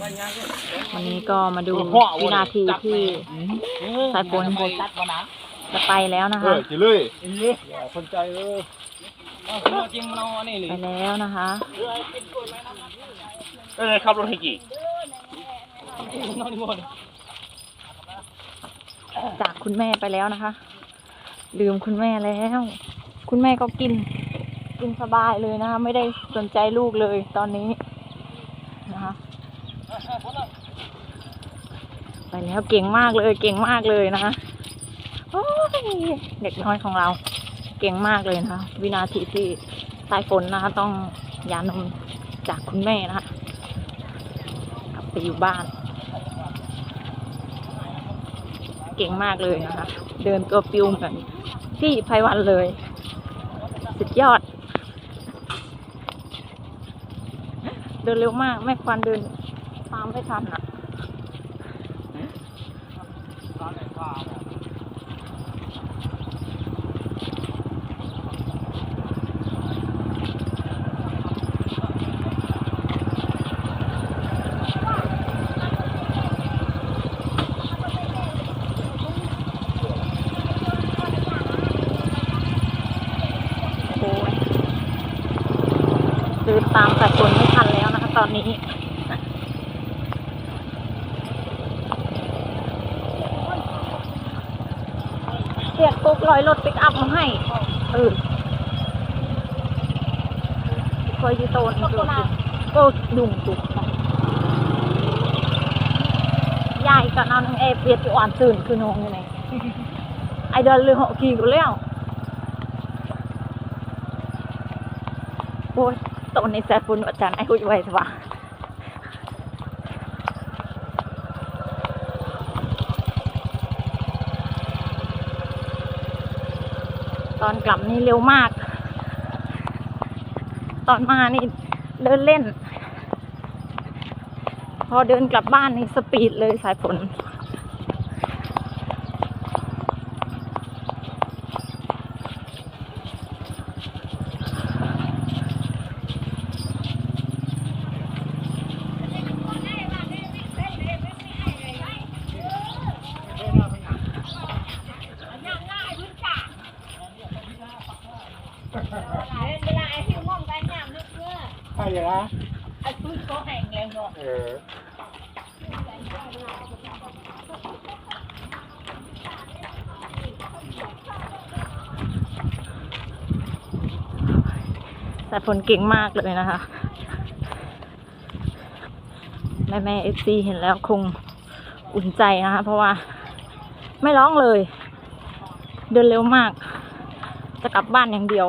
วันนี้ก็มาดูวินาทีที่สายฝนตัดมานะจะไปแล้วนะเอคะอจิเลยอย่าสนใจเออจริงมันเอาอันนี้เลยไปแล้วนะคะเออขับรถให้กี่นอนนี่หมดจากคุณแม่ไปแล้วนะคะ ลืมคุณแม่แล้ว คุณแม่ก็กิน กินสบายเลยนะคะ ไม่ได้สนใจลูกเลยตอนนี้นะคะ ไปแล้วเก่งมากเลยเก่งมากเลยนะคะโอ้ยเด็กน้อยของเรา เก่งมากเลยนะคะวินาทีที่สายฝนนะคะต้องยานมจากคุณแม่นะคะกลับไปอยู่บ้าน เก่งมากเลยนะคะ เดินตัวปิวเหมือนพี่ไพวันเลย สุดยอด เดินเร็วมากแม่ควันเดิน ตามไม่ทันอะโอ้ยเดินตามสายฝนไม่ทันแล้วนะคะตอนนี้ เรียกปุ๊ก ลอยรถปิกอัพมาให้เออคอยยีโตนดูก็ดุ่งตุกยายกับน้องเอเปียดอ่อนตื่นคือน้องยังไงไอเดินเรือหอกีกูแล้วโอ้ยตอนในสายฝนอาจารย์ไอ้คุยไว้สว่า อนกลับนี่เร็วมาก ตอนมานี่เดินเล่น พอเดินกลับบ้านนี่สปีดเลยสายฝน เวลาไอ้ที่มองไปเนี่ยนึกเมื่ อใช่ยังไงไอ้ตุ้ยก็แห้งแล้วเนาะเออสายฝนเก่งมากเลยนะคะ แม่แม่เอฟซีเห็นแล้วคงอุ่นใจนะคะ เพราะว่าไม่ร้องเลย เดินเร็วมาก จะกลับบ้านอย่างเดียว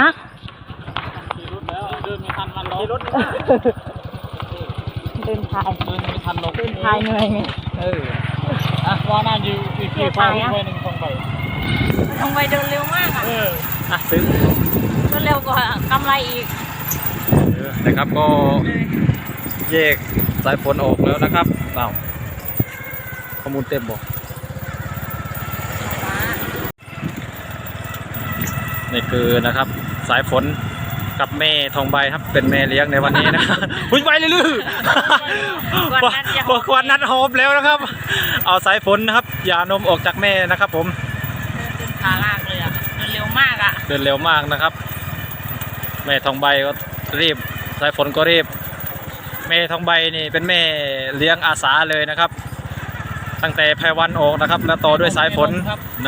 ฮะขี่รถแล้ว เดินไม่ทันมันล้อรถเดินทายเดินไม่ทันลงเดินทายเหนื่อยไงเอออะว่าน่าอยู่อีกเดี๋กี่ยวฟ้าตายวิ่งอะไปหนึ่งคงไปทำไมเดินเร็วมากอะเอออะซื้อเดินเร็วกว่ากำไรอีกนะครับก็แยกสายฝนออกแล้วนะครับอ้าวข้อมูลเต็มบอกนี่คือนะครับสายฝน กับแม่ทองใบครับเป็นแม่เลี้ยงในวันนี้นะครับอุ้ยไปเลยลือวันนั้นยังกวันนัดหอมแล้วนะครับ เอาสายฝนนะครับอย่านมออกจากแม่นะครับ ผมเดินขาลากเลยอะเดินเร็วมากอะเดินเร็วมากนะครับ แม่ทองใบก็รีบ สายฝนก็รีบ แม่ทองใบนี่เป็นแม่เลี้ยงอาสาเลยนะครับ ตั้งแต่ไพวันออกนะครับ แล้วต่อด้วยสายฝน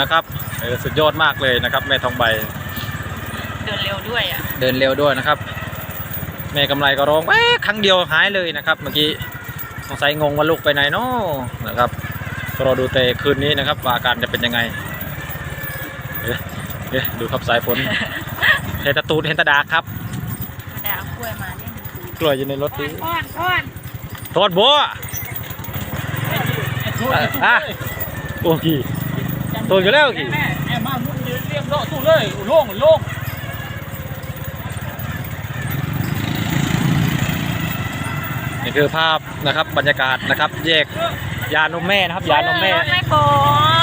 นะครับเออสุดยอดมากเลยนะครับ แม่ทองใบ เดินเร็วด้วยอะเดินเร็วด้วยนะครับ แม่กำไรก็ร้องแอ๊ะครั้งเดียวหายเลยนะครับ เมื่อกี้สงสัยงงว่าลูกไปไหนเนาะนะครับก็รอดูเตะคืนนี้นะครับว่าอาการจะเป็นยังไงเอ๊ะเอ๊ะดูครับสายฝนเห็นแตะตูดเห็นแตะดากครับแต่เอากล้วยมาเนี่ยกล้วยอยู่ในรถก้อดีนก้อนก้อนโทษบัวอะโอ้กี่โทษอยู่แล้วกี่แม่แม่มามุดยืนเรียบโลดตู้เลยโล่งโล่ง คือภาพนะครับบรรยากาศนะครับแยกยานมแม่นะครับ ยานมแม่รถไม่ฝ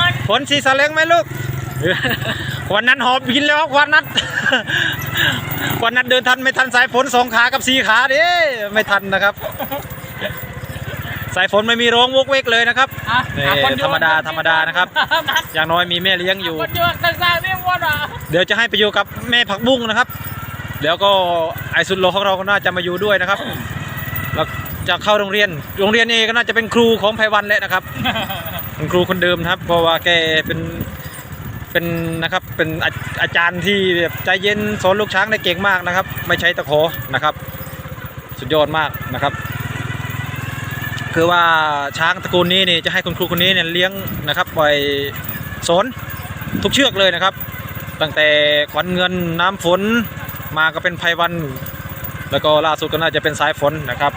นฝนสีสาเล้งไหมลูกวันนั้นหอบบินแล้วครับวันนั้นวันนั้นเดินทันไม่ทันสายฝนสองขากับสี่ขาเด้ไม่ทันนะครับ สายฝนไม่มีร้องวกเวกเลยนะครับอะนี่อะคนโยนธรรมดาธรรมดานะครับนัดอย่างน้อยมีแม่เลี้ยงอยู่คนโยนกันสร้างเรียกว่าอะเดี๋ยวจะให้ไปอยู่กับแม่ผักบุ้งนะครับ แล้วก็ไอสุดโลของเราก็น่าจะมาอยู่ด้วยนะครับแล้ว จะเข้าโรงเรียน โรงเรียนนี้ก็น่าจะเป็นครูของไพวันแหละนะครับ เป็นครูคนเดิมนะครับ เพราะว่าแกเป็นเป็นนะครับเป็นอาอาจารย์ที่แบบใจเย็นสอนลูกช้างได้เก่งมากนะครับ ไม่ใช้ตะขอนะครับ สุดยอดมากนะครับ คือว่าช้างตระกูลนี้นี่จะให้คุณครูคนนี้เนี่ยเลี้ยงนะครับไว้สอนทุกเชือกเลยนะครับ ตั้งแต่ขวัญเงินน้ำฝนมาก็เป็นไพวัน แล้วก็ล่าสุดก็น่าจะเป็นสายฝนนะครับ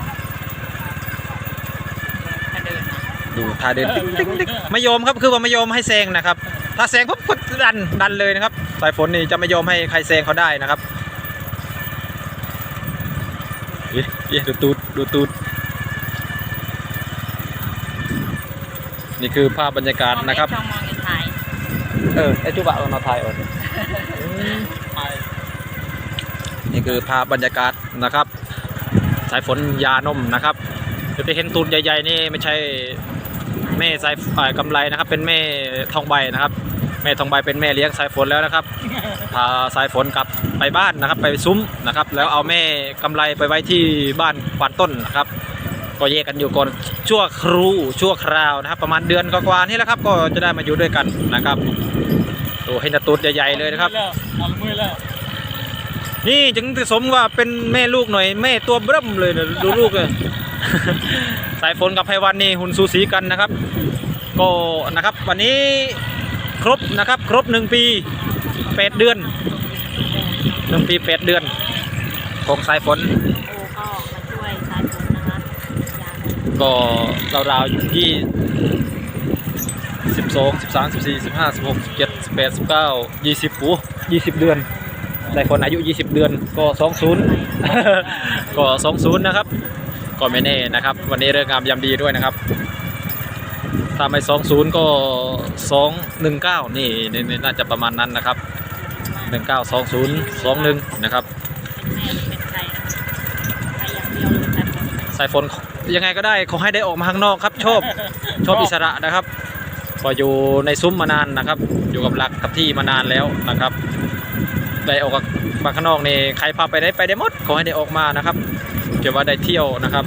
ดูท่าเดินติ๊งติ๊งติ๊งไม่ยอมครับคือว่าไม่ยอมให้แซงนะครับ ถ้าแซงปุ๊บก็ดันดันเลยนะครับสายฝนนี่จะไม่ยอมให้ใครแซงเขาได้นะครับเอ๊ะเอ๊ะดูตูดดูตูดนี่คือภาพบรรยากาศนะครับช่องมองเห็นถ่ายเออไอจุบะเราถ่ายออกนี่คือภาพบรรยากาศนะครับ สายฝนยานมนะครับจะไปเห็นตูนใหญ่ๆนี่ไม่ใช่ แม่สายอ่ากำไรนะครับ เป็นแม่ทองใบนะครับ แม่ทองใบเป็นแม่เลี้ยงสายฝนแล้วนะครับพาสายฝนกลับไปบ้านนะครับ ไปซุ้มนะครับ แล้วเอาแม่กำไรไปไว้ที่บ้านปานต้นนะครับ ก็แยกกันอยู่ก่อนชั่วครูชั่วคราวนะครับ ประมาณเดือนกว่าๆนี่แหละครับ ก็จะได้มาอยู่ด้วยกันนะครับตัวให้นาตูดใหญ่ๆเลยนะครับเอามือแล้วนี่จึงสมว่าเป็นแม่ลูกหน่อย แม่ตัวเบิ่มเลยนะดูลูกเลย สายฝนกับไพวันนี่หุ่นสูสีกันนะครับ ก็นะครับวันนี้ครบนะครับครบหนึ่งปีแปดเดือนหนึ่งปีแปดเดือนของสายฝนโอ้ก็มาช่วยสายฝนนะคะยาก็ราวๆอยู่ที่สิบสองสิบสามสิบสี่สิบห้าสิบหกสิบเจ็ดสิบแปดสิบเก้ายี่สิบโอ้ยี่สิบเดือนสายฝนอายุ 20 เดือนก็สองศูนย์ก็สองศูนย์นะครับ ก็ไม่แน่นะครับ วันนี้เรื่องงามยามดีด้วยนะครับถ้าไม่สองศูนย์ก็สองหนึ่งเก้านี่นี่นี่น่าจะประมาณนั้นนะครับหนึ่งเก้าสองศูนย์สองหนึ่งนะครับสายฝนสายฝนยังไงก็ได้ขอให้ได้ออกมาข้างนอกครับ ชอบชอบอิสระนะครับ พออยู่ในซุ้มมานานนะครับ อยู่กับหลักกับที่มานานแล้วนะครับ ได้ออกมาข้างนอกนี่ใครพาไปได้ไปได้หมดขอให้ได้ออกมานะครับ เกี่ยวว่าได้เที่ยวนะครับ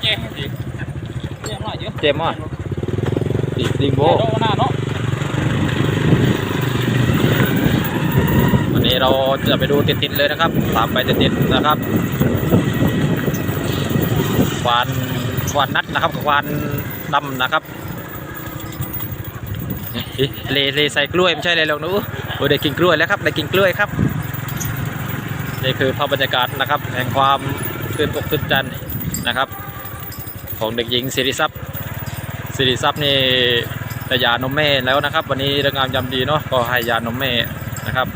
เจ๊ดิเจ๊หน่อยเยอะเจมส์อะดิดิงโบโดนหน้าเนาะวันนี้เราจะไปดูติดๆเลยนะครับตามไปติดๆนะครับควานควานนัดนะครับกับควานดำนะครับนี่ เลเลใส่กล้วยไม่ใช่เลยหรอกนูโอ้ได้กินกล้วยแล้วครับได้กินกล้วยครับนี่คือภาพบรรยากาศนะครับแห่งความตื่นอกตื่นใจนะครับ ของเด็กหญิงสิริทรัพย์สิริทรัพย์นี่แต่ยานมแม่แล้วนะครับ วันนี้เรื่องงามยำดีเนาะก็ให้ยานมแม่นะครับ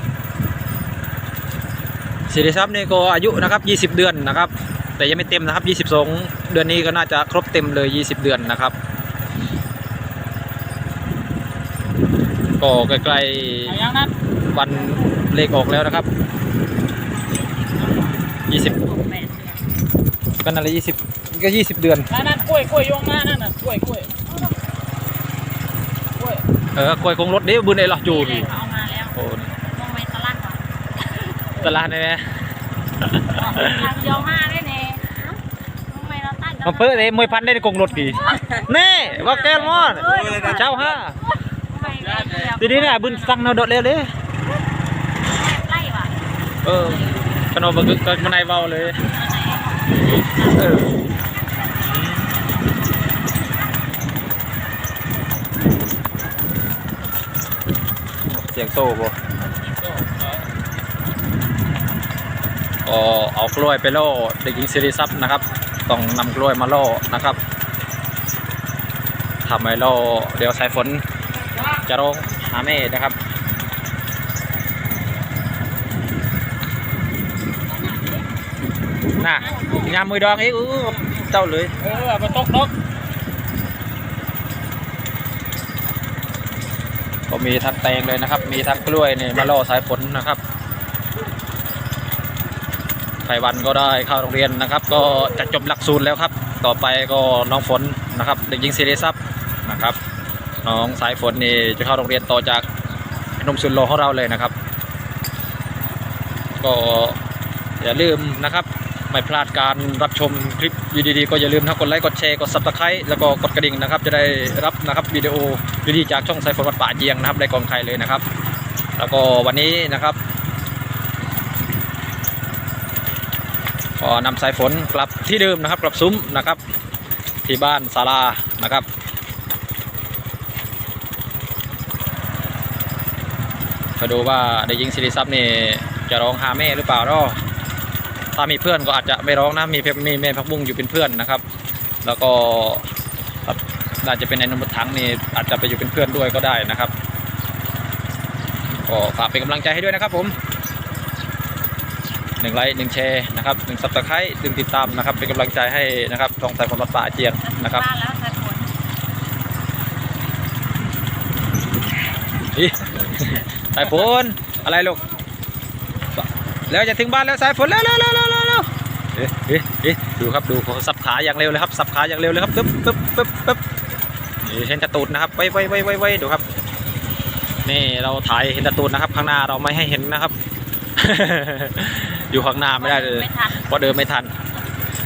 สิริทรัพย์นี่ก็อายุนะครับ 20 เดือนนะครับ แต่ยังไม่เต็มนะครับ 22 เดือนนี้ก็น่าจะครบเต็มเลย 20 เดือนนะครับ ก็ใกล้เอายังนัดๆวันเลขออกแล้วนะครับ20หกแปดเดือนก็นั่นแหละ20ก็20เดือนนัดนัดกล้วยกล้วยโยงหน้านั่นน่ะกล้วยกล้วยกล้วยเออกล้วยคงรถเด้บุญเอหรอจูนนี่เลยเขาเอามาแล้วโอ้ลงไปตลาดก่อนตลาดนี่นะทางเดียวมาได้เน่ลงไปเราตั้งมาเปิดเลยมวยพันได้ในกงรถดีแน่ว่าแก้วมอดเจ้าห้า ทีนี้เนี่ยบุญสั่งเราโดดเร็วเลยไล่ว่ะเออขนมบักกึกก็มันในเบาเลยเออเสียงโซ่บ่ก็เอากล้วยไปล่อเด็กหญิงสิริทรัพย์นะครับ ต้องนำกล้วยมาล่อนะครับทำไมล่อเดี๋ยวสายฝนจะร้อง หาแม่นะครับน่ะยามมือดองอีกอู้เจ้าเลยเออประตกตกก็มีทั้งแตงเลยนะครับ มีทั้งกล้วยนี่มาล่อสายฝนนะครับไพวันก็ได้เข้าโรงเรียนนะครับ ก็จะจบหลักสูตรแล้วครับ ต่อไปก็น้องฝนนะครับ เด็กหญิงศิริทรัพย์นะครับ น้องสายฝนนี่จะเข้าโรงเรียนต่อจากนมสุดโลของเราเลยนะครับ ก็อย่าลืมนะครับไม่พลาดการรับชมคลิปวิดีๆก็อย่าลืมนะกดไลค์กดแชร์กดซับสไครต์แล้วก็กดกระดิ่งนะครับ จะได้รับนะครับวิดีโอดีๆจากช่องสายฝนวัดป่าเจียงนะครับได้ก่อนใครเลยนะครับ แล้วก็วันนี้นะครับก็นำสายฝนกลับที่เดิมนะครับ กลับซุ้มนะครับ ที่บ้านศาลานะครับ มาดูว่าได้ยิงศิริทรัพย์นี่จะร้องหาแม่หรือเปล่าเนาะถ้ามีเพื่อนก็อาจจะไม่ร้องนะมีเพียงมีแม่พักบุ้งอยู่เป็นเพื่อนนะครับ แล้วก็ครับน่าจะเป็นในนมถังนี่อาจจะไปอยู่เป็นเพื่อนด้วยก็ได้นะครับก็ฝากเป็นกำลังใจให้ด้วยนะครับผมหนึ่งไลค์หนึ่งแชร์นะครับหนึ่งซับสไครต์หนึ่งติดตามนะครับ เป็นกำลังใจให้นะครับช่องสายฝนวัดป่าเจียงนะครับบ้านแล้วสายฝนอี สายฝนอะไรลูกแล้วจะถึงบ้านแล้วสายฝนแล้วแล้วแล้วแล้วแล้วเอ๊ะเอ๊ะเอ๊ะดูครับดูเขาสับขาอย่างเร็วเลยครับสับขาอย่างเร็วเลยครับปึ๊บปึ๊บปึ๊บปึ๊บนี่เห็นแตะตูดนะครับไว้ไว้ไว้ไว้ไว้ดูครับ นี่เราถ่ายเห็นแตะตูดนะครับ ข้างหน้าเราไม่ให้เห็นนะครับ อยู่ข้างหน้าไม่ได้เลยไม่ทันเพราะเดินไม่ทัน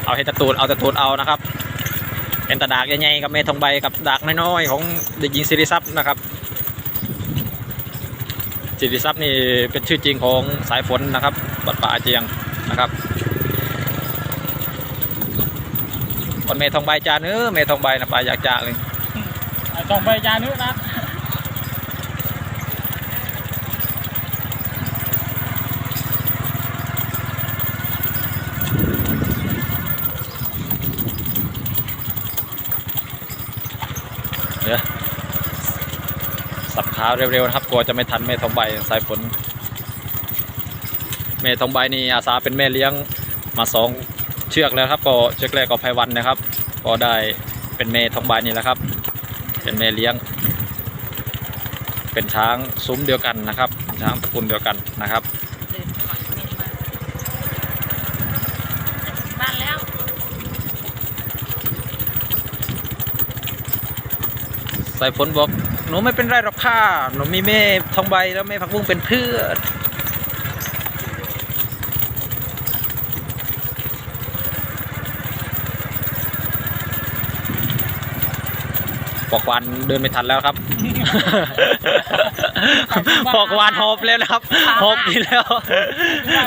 เอาเห็นแตะตูดเอาแตะตูดเอานะครับเห็นแตะดากใหญ่ๆกับเมทองใบกับดากน้อยๆของเด็กหญิงสิริทรัพย์นะครับ สิริทรัพย์นี่เป็นชื่อจริงของสายฝนนะครับ บัดป่าอาเจียงนะครับคนเมทองใบจาเนื้อเมทองใบนะปลาอยากจ่าเลยไอ้ต้องไปยานึกนะเดี๋ยว สับขาเร็วๆนะครับกลัวจะไม่ทันเมทองใบสายฝนเมทองใบนี่อาสาเป็นแม่เลี้ยงมาสองเชือกแล้วครับก็เชือกแรกก็ไพวันนะครับ ก็ได้เป็นเมทองใบนี่แหละครับ เป็นแม่เลี้ยง เป็นช้างซุ้มเดียวกันนะครับ ช้างตระกูลเดียวกันนะครับเดินสมัครเมนมาบ้านแล้วสายฝนบอก หนูไม่เป็นไรหรอกค่ะหนูมีแม่ทองใบแล้วแม่ผักบุ้งเป็นเพื่อนบอกวันเดินไม่ทันแล้วครับบอกวานหอบแล้วนะครับหอบกินแล้ว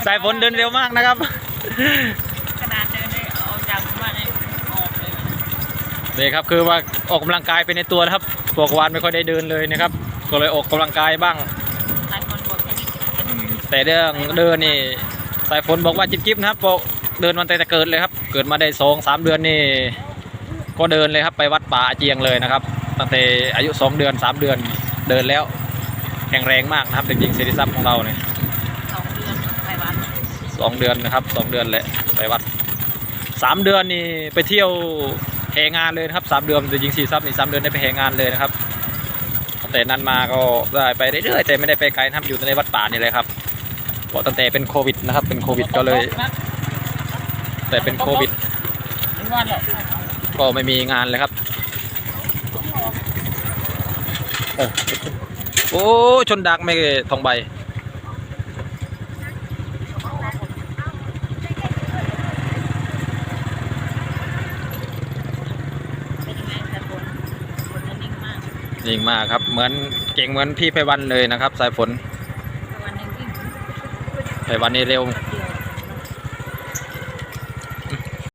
สายฝนเดินเร็วมากนะครับขนาดเดินได้ออกจากบ้านเลยออกเลยนี่ครับคือว่าออกกำลังกายไปในตัวนะครับ บอกวานไม่ค่อยได้เดินเลยนะครับ ก็เลยออกกำลังกายบ้างสายฝนบอกให้อืมแต่เรื่องเดินนี่สายฝนบอกว่าจิ๊บๆนะครับบอกเดินมันแต่แต่เกิดเลยครับ เกิดมาได้สองสามเดือนนี่ก็เดินเลยครับไปวัดป่าอาเจียงเลยนะครับตั้งแต่อายุสองเดือนสามเดือนเดินแล้วแข็งแรงมากนะครับเด็กหญิงสิริทรัพย์ของเราเนี่ยสองเดือนไปวัดสองเดือนนะครับสองเดือนแหละไปวัดสามเดือนนี่ไปเที่ยว แหงานเลยนะครับสามเดือนเด็กหญิงสิริทรัพย์นี่สามเดือนได้ไปแหงานเลยนะครับตั้งแต่นั้นมาก็ได้ไปเรื่อยๆแต่ไม่ได้ไปไกลนะครับอยู่ในวัดป่านี่เลยครับเพราะตั้งแต่เป็นโควิดนะครับ เป็นโควิดก็เลย แต่เป็นโควิดก็ไม่มีงานเลยครับโอ้โอ้ชนดักไม่ทองใบ เป็นยังไงสายฝนฝนนิ่งมาก ยิงมากครับ เหมือนเก่งเหมือนพี่ไพวันเลยนะครับ สายฝนวันหนึ่งวิ่งไพวันนี่เร็ว